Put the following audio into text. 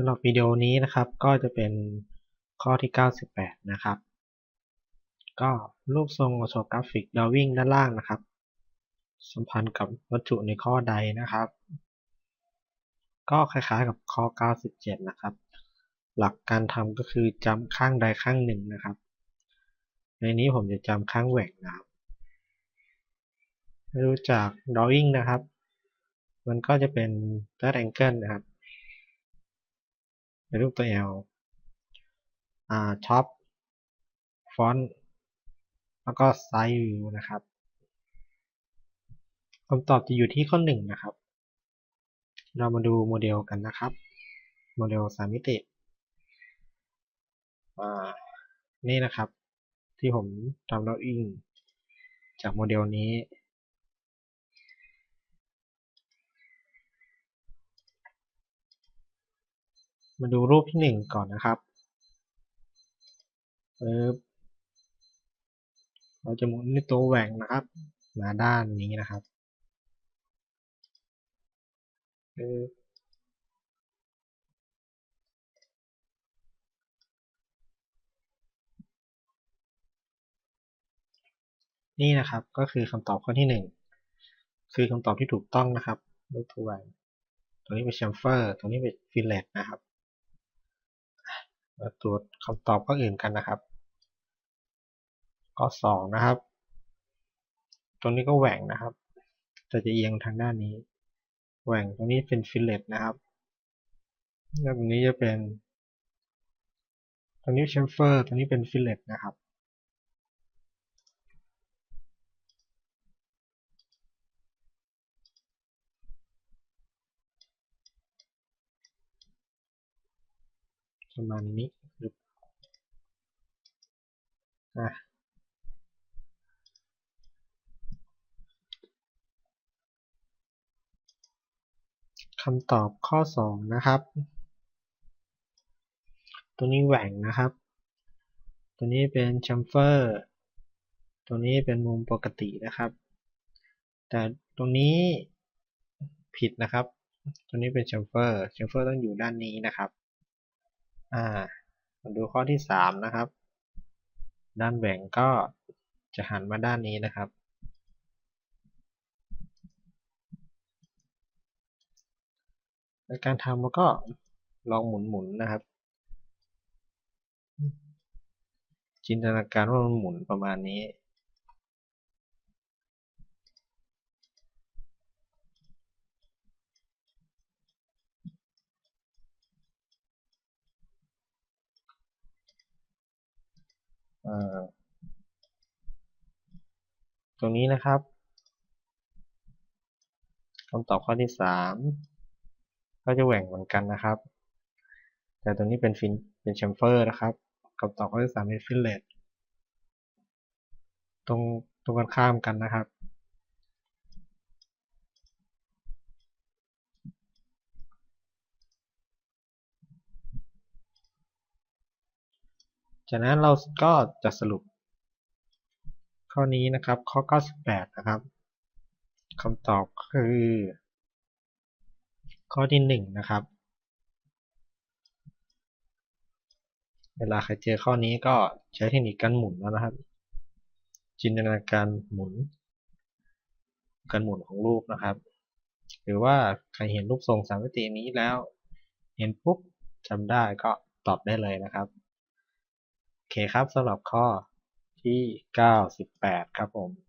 สำหรับวิดีโอนี้นะครับก็จะเป็นข้อที่ 98 นะครับ ก็รูปทรงออโทกราฟิกดอวิ่งด้านล่างนะครับ สัมพันธ์กับวัตถุในข้อใดนะครับ ก็คล้ายๆกับข้อ 97 นะครับ หลักการทำก็คือจำข้างใดข้างหนึ่งนะครับ ในนี้ผมจะจำข้างแหว่งนะครับรู้จัก drawing นะครับ มันก็จะเป็น third angle นะครับ รูปตัว L อ่า top font แล้วก็ side view นะครับคำตอบจะอยู่ที่ข้อ1นะครับ เรามาดูโมเดลกันนะครับ โมเดลสามมิติอ่านี่นะครับ ที่ผมทำ drawing จากโมเดลนี้ มาดูรูปที่หนึ่งก่อนนะครับเออเราจะหมุนในตัวแหว่งนะครับ มาด้านนี้นะครับเออนี่นะครับก็คือคำตอบข้อที่หนึ่งคือคำตอบที่ถูกต้องนะครับรูปตัวแหว่งตรงนี้เป็นแชมเฟอร์ตรงนี้เป็นฟิลเลตนะครับ มาตรวจคำตอบข้ออื่นกันนะครับ ข้อสองนะครับ ตรงนี้ก็แหว่งนะครับ แต่จะเอียงทางด้านนี้ แหว่งตรงนี้เป็นฟิลเลตนะครับแล้วตรงนี้จะเป็น ตรงนี้แชมเฟอร์ ตรงนี้เป็นฟิลเลตนะครับ ประมาณนี้หรืออะคำตอบข้อ 2 นะครับ ตัวนี้แหว่งนะครับ ตัวนี้เป็นแชมเฟอร์ ตัวนี้เป็นมุมปกตินะครับ แต่ตรงนี้ผิดนะครับ ตัวนี้เป็นแชมเฟอร์แชมเฟอร์ต้องอยู่ด้านนี้นะครับ อ่ามาดูข้อที่3นะครับ ด้านแหว่งก็จะหันมาด้านนี้นะครับ ในการทำมันก็ลองหมุนๆนะครับ จินตนาการว่ามันหมุนประมาณนี้ ตรงนี้นะครับคำตอบข้อที่สามก็จะแหว่งเหมือนกันนะครับ แต่ตรงนี้เป็นฟินเป็นแชมเฟอร์นะครับคำตอบข้อที่สามเป็นฟิลเลตตรงตรงกันข้ามกันนะครับ จากนั้นเราก็จะสรุป ข้อนี้นะครับ ข้อ 98 นะครับคำตอบคือ ข้อที่ 1 นะครับ เวลาใครเจอข้อนี้ก็ใช้เทคนิคการหมุนแล้วนะครับ จินตนาการหมุน การหมุนของรูปนะครับ หรือว่าใครเห็นรูปทรงสามมิตินี้แล้ว เห็นปุ๊บจำได้ก็ตอบได้เลยนะครับ เคครับสำหรับข้อที่ 98 ครับผม